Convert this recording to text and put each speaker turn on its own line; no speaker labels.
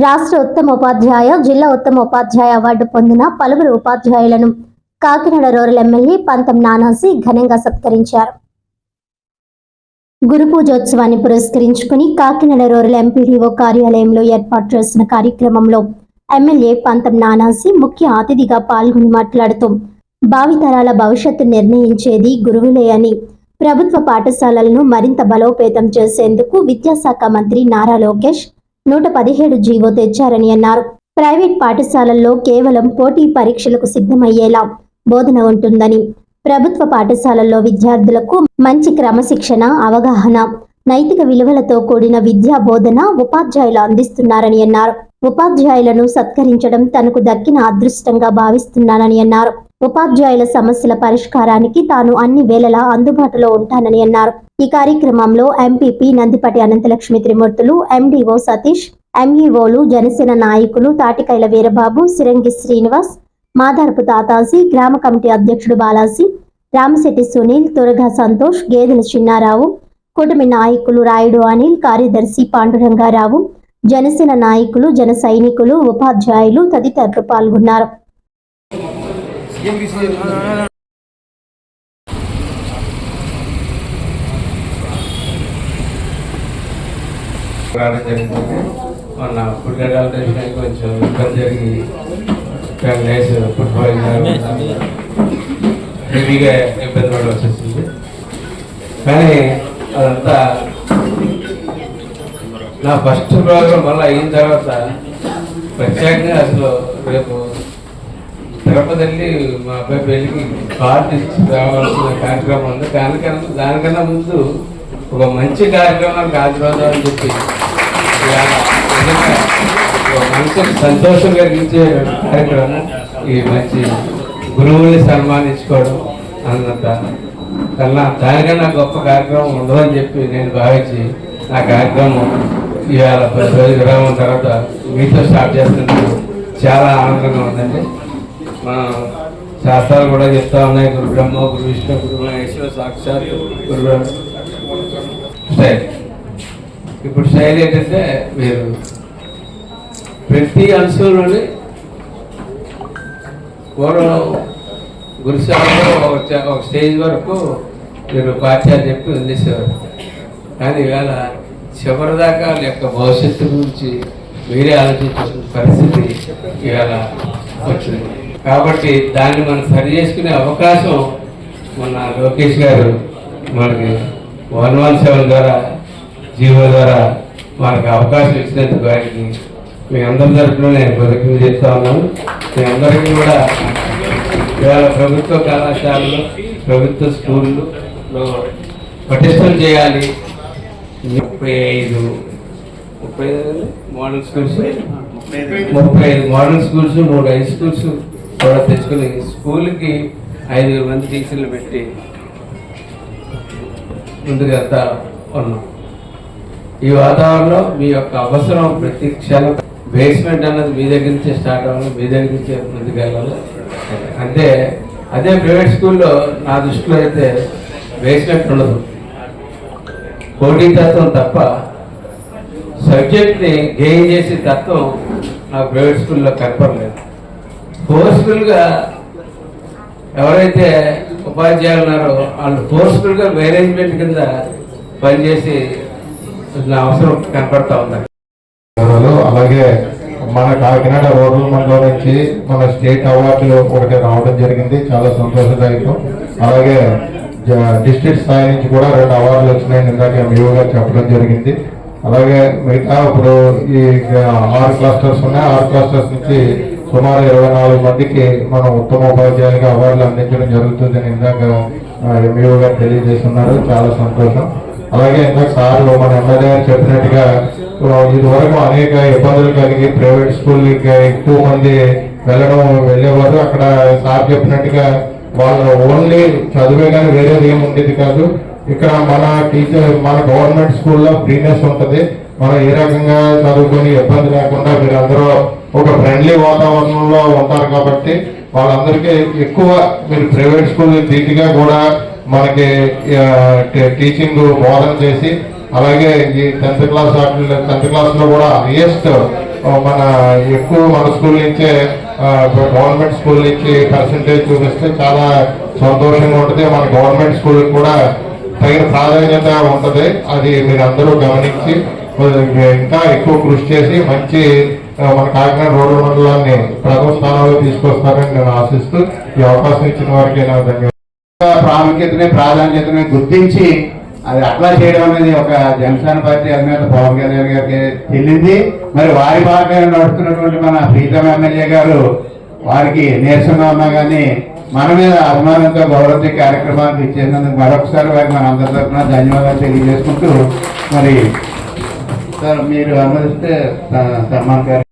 రాష్ట్ర ఉత్తమ ఉపాధ్యాయ జిల్లా ఉత్తమ ఉపాధ్యాయ అవార్డు పొందిన పలువురు ఉపాధ్యాయులను కాకినాడ రూరల్ ఎమ్మెల్యే పంతం నానాసి ఘనంగా సత్కరించారు. గురు పూజోత్సవాన్ని పురస్కరించుకుని కాకినాడ రూరల్ ఎంపీడీఓ కార్యాలయంలో ఏర్పాటు చేసిన కార్యక్రమంలో ఎమ్మెల్యే పంతం నానాసి ముఖ్య అతిథిగా పాల్గొని మాట్లాడుతూ భావితరాల భవిష్యత్తు నిర్ణయించేది గురువులే అని ప్రభుత్వ పాఠశాలలను మరింత బలోపేతం చేసేందుకు విద్యాశాఖ మంత్రి నారా లోకేష్ నూట పదిహేడు జీవో తెచ్చారని అన్నారు. ప్రైవేట్ పాఠశాలల్లో కేవలం పోటీ పరీక్షలకు సిద్ధమయ్యేలా బోధన ఉంటుందని ప్రభుత్వ పాఠశాలల్లో విద్యార్థులకు మంచి క్రమశిక్షణ అవగాహన నైతిక విలువలతో కూడిన విద్యా బోధన ఉపాధ్యాయులు అందిస్తున్నారని అన్నారు. ఉపాధ్యాయులను సత్కరించడం తనకు దక్కిన అదృష్టంగా భావిస్తున్నానని అన్నారు. ఉపాధ్యాయుల సమస్యల పరిష్కారానికి తాను అన్ని వేళలా అందుబాటులో ఉంటానని అన్నారు. ఈ కార్యక్రమంలో ఎంపీపీ నందిపటి అనంతలక్ష్మి త్రిమూర్తులు ఎండీఓ సతీష్ ఎంఈఓలు జనసేన నాయకులు తాటికైల వీరబాబు సిరంగి శ్రీనివాస్ మాదార్పు తాతాసి గ్రామ కమిటీ అధ్యక్షుడు బాలాజీ రామశెట్టి సునీల్ తురగా సంతోష్ గేదెల చిన్నారావు కూటమి నాయకులు రాయుడు అనిల్ కార్యదర్శి పాండురంగారావు జనసేన నాయకులు జన సైనికులు ఉపాధ్యాయులు తదితరులు పాల్గొన్నారు.
రావడం జరిగింది మొన్న ఫుడ్ అడాల్టేషన్ కొంచెం ఇబ్బంది జరిగి టెన్ డేస్ ఫుట్బాల్ హెవీగా ఇబ్బంది పడి వచ్చేసింది కానీ అదంతా నా ఫస్ట్ ప్రోగ్రామ్ మళ్ళీ అయిన తర్వాత ప్రత్యేకంగా అసలు రేపు తిరుపతి మా అబ్బాయి పెళ్ళికి కార్డు ఇచ్చి రావాల్సిన కార్యక్రమం ఉంది. దానికన్నా దానికన్నా ముందు ఒక మంచి కార్యక్రమానికి హాజరవుదామని చెప్పి ఒక మనసుకు సంతోషం కలిగించే కార్యక్రమం ఈ మంచి గురువుని సన్మానించుకోవడం అన్నంత కన్నా దానికన్నా గొప్ప కార్యక్రమం ఉండదని చెప్పి నేను భావించి నా కార్యక్రమం ఇవాళ పది రోజులు విరామం తర్వాత మీతో స్టార్ట్ చేస్తున్నందుకు చాలా ఆనందంగా ఉందండి. మా శాస్త్రాలు కూడా చెప్తా ఉన్నాయి. గురు బ్రహ్మ గురు విష్ణు గురు మహేశ్వర సాక్షాత్ గురు బ్రహ్మ. స్టైల్ ఇప్పుడు స్టైల్ ఏంటంటే మీరు ప్రతి అంశంలోని పూర్వం గురుసేవలో ఒక ఒక స్టేజ్ వరకు మీరు పాఠ్యాలు చెప్పి వదిలేసేవారు. కానీ ఇవాళ చివరి దాకా వాళ్ళ యొక్క భవిష్యత్తు గురించి మీరే ఆలోచించాల్సిన పరిస్థితి ఇవాళ వచ్చింది. కాబట్టి దాన్ని మనం సరి చేసుకునే అవకాశం మన లోకేష్ గారు మనకి వన్ వన్ సెవెన్ ద్వారా జీవో ద్వారా మనకు అవకాశం ఇచ్చినందుకు ఆయనకి మీ అందరి తరఫున నేను కృతజ్ఞత చేస్తూ ఉన్నాను. మీ అందరికీ కూడా ఇవాళ ప్రభుత్వ కళాశాలలో ప్రభుత్వ స్కూల్లో పటిష్టం చేయాలి. ముప్పై ఐదు ముప్పై ఐదు మోడల్ స్కూల్స్ ముప్పై ఐదు మోడల్ స్కూల్స్ మూడు హై స్కూల్స్ కూడా తెచ్చుకుని స్కూల్కి ఐదుగురు మంది టీచర్లు పెట్టి ముందుకు వెళ్తా ఉన్నాం. ఈ వాతావరణంలో మీ యొక్క అవసరం ప్రతి క్షణం బేస్మెంట్ అన్నది మీ దగ్గర నుంచే స్టార్ట్ అవ్వాలి మీ దగ్గర నుంచే ముందుకు వెళ్ళాలి అంటే అదే ప్రైవేట్ స్కూల్లో నా దృష్టిలో అయితే బేస్మెంట్ ఉండదు. పోటీ తత్వం తప్ప సబ్జెక్ట్ని గెయిన్ చేసే తత్వం నాకు ప్రైవేట్ స్కూల్లో కనపడలేదు. ఫోర్స్ఫుల్గా ఎవరైతే ఉపాధ్యాయులు ఉన్నారో వాళ్ళు ఫోర్స్ఫుల్గా మేనేజ్మెంట్ కింద పనిచేసి అవసరం కనపడతా ఉంది.
అలాగే మన కాకినాడ రూరల్ మండలం నుంచి మన స్టేట్ అవార్డులు ఒకటి రావడం జరిగింది. చాలా సంతోషదాయకం. అలాగే డిస్టిక్ డిస్ట్రిక్ట్ స్థాయి నుంచి కూడా రెండు అవార్డులు వచ్చినాయి ఇందాక ఎంఈఓ చెప్పడం జరిగింది. అలాగే మిగతా ఇప్పుడు ఈ ఆరు క్లస్టర్స్ ఉన్నాయి. ఆరు క్లస్టర్స్ నుంచి సుమారు ఇరవై నాలుగు మందికి మనం ఉత్తమ ఉపాధ్యాయులుగా అవార్డులు అందించడం జరుగుతుందని ఇందాక ఎంఈఓ గారు తెలియజేస్తున్నారు. చాలా సంతోషం. అలాగే ఇంకా సార్ మన ఎమ్మెల్యే గారు చెప్పినట్టుగా ఇదివరకు అనేక ఇబ్బందులు కలిగి ప్రైవేట్ స్కూల్కి ఎక్కువ మంది వెళ్ళడం వెళ్ళేవారు. అక్కడ సార్ చెప్పినట్టుగా వాళ్ళు ఓన్లీ చదివే కానీ వేరేది ఏమి ఉండేది కాదు. ఇక్కడ మన టీచర్ మన గవర్నమెంట్ స్కూల్లో ఫ్రీనెస్ ఉంటుంది. మనం ఏ రకంగా చదువుకొని ఇబ్బంది లేకుండా మీరందరూ ఒక ఫ్రెండ్లీ వాతావరణంలో ఉంటారు కాబట్టి వాళ్ళందరికీ ఎక్కువ మీరు ప్రైవేట్ స్కూల్ దీటిగా కూడా మనకి టీచింగ్ బోధన చేసి అలాగే ఈ టెన్త్ క్లాస్ టెన్త్ క్లాస్లో కూడా హైయెస్ట్ మన ఎక్కువ మన స్కూల్ నుంచే గవర్నమెంట్ స్కూల్ నుంచి పర్సంటేజ్ చూపిస్తే చాలా సంతోషంగా ఉంటుంది. మన గవర్నమెంట్ స్కూల్ కూడా తగిన ప్రాధాన్యత ఉంటుంది. అది మీరు అందరూ గమనించి ఇంకా ఎక్కువ కృషి చేసి మంచి మన కాకినాడ రోడ్డు మండలాన్ని ప్రథమ స్థానంలో తీసుకొస్తారని నేను ఆశిస్తూ ఈ అవకాశం ఇచ్చిన వారికి నా ధన్యవాదాలు.
ప్రాముఖ్యతని ప్రాధాన్యతని గుర్తించి అది అప్లై చేయడం అనేది ఒక జనసేన పార్టీ అధినేత పవన్ కళ్యాణ్ గారికి చెల్లింది మరి వారి భాగంగా నడుస్తున్నటువంటి మన ప్రీతం ఎమ్మెల్యే గారు వారికి నీరసంగా ఉన్నా కానీ మన మీద అభిమానంతో గౌరవ కార్యక్రమానికి ఇచ్చేందుకు మరొకసారి వారికి మన అందరి తరఫున ధన్యవాదాలు తెలియజేసుకుంటూ మరి సార్ మీరు అనుమతిస్తే సన్మాన్ గారు